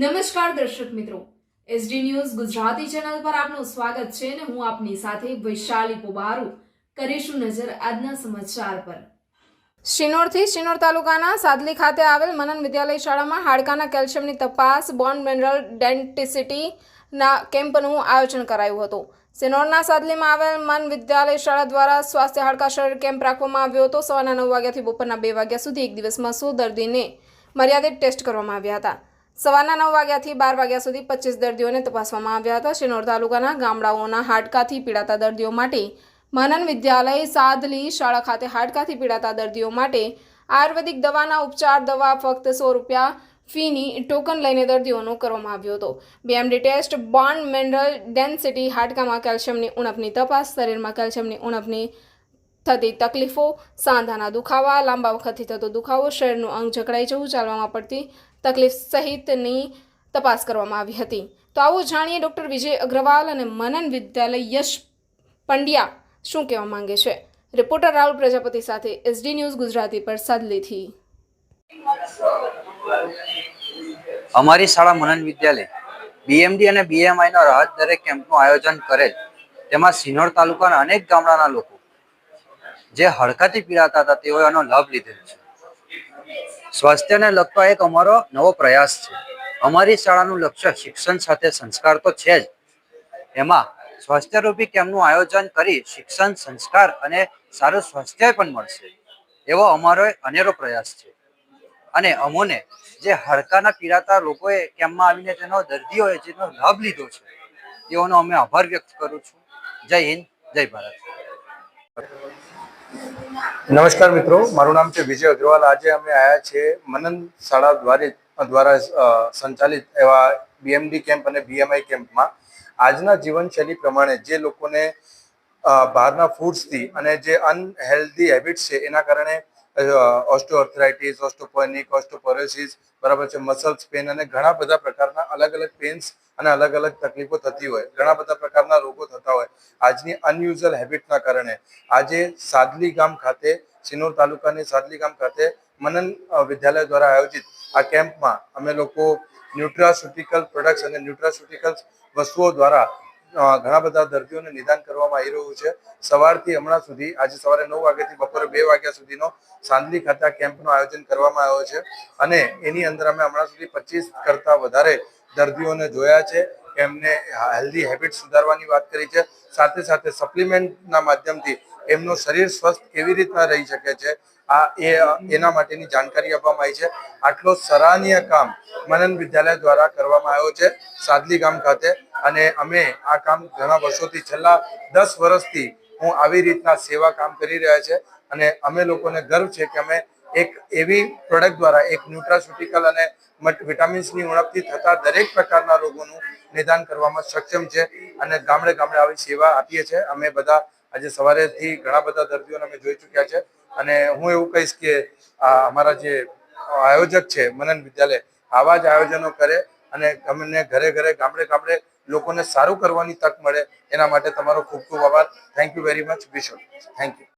નમસ્કાર દર્શક મિત્રો. એસડી ન્યૂઝ ગુજરાતી ચેનલ પર આપનું સ્વાગત છે અને હું આપની સાથે વૈશાલી પોબારુ કરીશું નજર આજના સમાચાર પર. શિનોરથી શિનોર તાલુકાના સાદલી ખાતે આવેલ મનન વિદ્યાલય શાળામાં હાડકાના કેલ્શિયમની તપાસ, બોન મિનરલ ડેન્ટિસિટીના કેમ્પનું આયોજન કરાયું હતું. સિનોરના સાદલીમાં આવેલ મન વિદ્યાલય શાળા દ્વારા સ્વાસ્થ્ય હાડકા શરીર કેમ્પ રાખવામાં આવ્યો હતો. સવારના નવ વાગ્યાથી બપોરના બે વાગ્યા સુધી એક દિવસમાં સો દર્દીને મર્યાદિત ટેસ્ટ કરવામાં આવ્યા હતા. સવારના નવ વાગ્યાથી બાર વાગ્યા સુધી પચીસ દર્દીઓને તપાસવામાં આવ્યા હતા. શિનોર તાલુકાના ગામડાઓના હાડકાથી પીડાતા દર્દીઓ માટે મનન વિદ્યાલય, સાદલી શાળા ખાતે હાડકાથી પીડાતા દર્દીઓ માટે આયુર્વેદિક દવાના ઉપચાર, દવા ફક્ત સો રૂપિયા ફીની ટોકન લઈને દર્દીઓનો કરવામાં આવ્યો હતો. BMD test bone mineral density હાડકામાં કેલ્શિયમની ઉણપની તપાસ, શરીરમાં કેલ્શિયમની ઉણપની થતી તકલીફો, સાંધાના દુખાવા, લાંબા વખતથી થતો દુખાવો, શરીરનું અંગ જકડાઈ જવું, ચાલવામાં પડતી તકલીફ સહિતની તપાસ કરવામાં આવી હતી. તો આવું જાણીએ ડૉક્ટર વિજય અગ્રવાલ અને મનન વિદ્યાલય યશ પંડ્યા શું કહેવા માંગે છે. રિપોર્ટર રાહુલ પ્રજાપતિ સાથે એસડી ન્યૂઝ ગુજરાતી પર સાદલીથી. અમારી શાળા મનન વિદ્યાલય બીએમડી અને બીએમઆઈનો રાહત દરેક કેમ્પનું આયોજન કરેલ. તેમાં સિનોર તાલુકાના અનેક ગામડાના લોકો જે હડકાથી પીડાતા હતા તેઓએ આનો લાભ લીધેલો છે. સ્વાસ્થ્યને લગતો એક અમારો નવો પ્રયાસ છે. અમારી શાળાનું લક્ષ્ય શિક્ષણ સાથે સંસ્કાર તો છે જ. એમાં સ્વાસ્થ્યરૂપી કેમ્પનું આયોજન કરી શિક્ષણ, સંસ્કાર અને સારું સ્વાસ્થ્ય પણ મળશે. એવો અમારો અનેરો પ્રયાસ છે. અને અમોને જે હડકાના પીડાતા લોકોએ કેમ્પમાં આવીને તેનો દર્દીઓએ જેનો લાભ લીધો છે, તેઓનો અમે આભાર વ્યક્ત કરું છું. જય હિન્દ, જય ભારત. નમસ્કાર મિત્રો, મારું નામ છે વિજય અગ્રવાલ. આજે અમે આવ્યા છીએ મનન શાળા દ્વારે દ્વારા સંચાલિત એવા બીએમડી કેમ્પ અને બીએમઆઈ કેમ્પમાં. આજના જીવનશૈલી પ્રમાણે જે લોકોને બહારના ફૂડ્સથી અને જે અનહેલ્ધી હેબિટ્સ છે, એના કારણે ઓસ્ટોઆર્થરાઇટિસ, ઓસ્ટોપોનિક, ઓસ્ટોપોરોસિસ, બરાબર છે, મસલ્સ, પેન અને ઘણા બધા પ્રકારના અલગ અલગ પેન્સ અને અલગ અલગ તકલીફો થતી હોય. ઘણા બધા પ્રકારના રોગો થતા હોય. આજની અનયુઝલ હેબિટના કારણે આજે સાદલી ગામ ખાતે, સિનોર તાલુકાની સાદલી ગામ ખાતે મનન વિદ્યાલય દ્વારા આયોજિત આ કેમ્પમાં અમે લોકો ન્યુટ્રાસ્યુટિકલ પ્રોડક્ટ્સ અને ન્યુટ્રાસ્યુટિકલ્સ વસ્તુઓ દ્વારા ઘણા બધા દર્દીઓને નિદાન કરવામાં આવી રહ્યું છે. સવારથી હમણાં સુધી, આજે સવારે નવ વાગ્યાથી બપોરે બે વાગ્યા સુધીનો સાંદલી ખાતે કેમ્પનું આયોજન કરવામાં આવ્યો છે. અને એની અંદર અમે હમણાં સુધી પચીસ કરતાં વધારે દર્દીઓને જોયા છે. એમને હેલ્ધી હેબિટ સુધારવાની વાત કરી છે. સાથે સાથે સપ્લિમેન્ટના માધ્યમથી એમનું શરીર સ્વસ્થ કેવી રીતના રહી શકે છે, આ એ, એના માટેની જાણકારી આપવામાં આવી છે. આટલો સરાહનીય કામ મનન વિદ્યાલય દ્વારા કરવામાં આવ્યો છે. સાદલી ગામ ખાતે અને અમે આ કામ ઘણા વર્ષોથી, છેલ્લા દસ વર્ષથી હું આવી રીતના સેવા કામ કરી રહ્યા છે અને અમે લોકોને ગર્વ છે કે અમે એક એવી પ્રોડક્ટ દ્વારા, એક ન્યુટ્રાસ્યુટિકલ અને વિટામિન્સની ઉણપથી થતા દરેક પ્રકારના રોગોનું નિદાન કરવામાં સક્ષમ છે અને ગામડે ગામડે આવી સેવા આપીએ છીએ. અમે બધા આજે સવારેથી ઘણા બધા દર્દીઓને અમે જોઈ ચૂક્યા છે અને હું એવું કહીશ કે અમારા જે આયોજક છે, મનન વિદ્યાલય, આવા જ આયોજનો કરે અને અમને ઘરે ઘરે, ગામડે ગામડે લોકોને સારું કરવાની તક મળે, એના માટે તમારો ખૂબ ખૂબ આભાર. Thank you very much wish thank you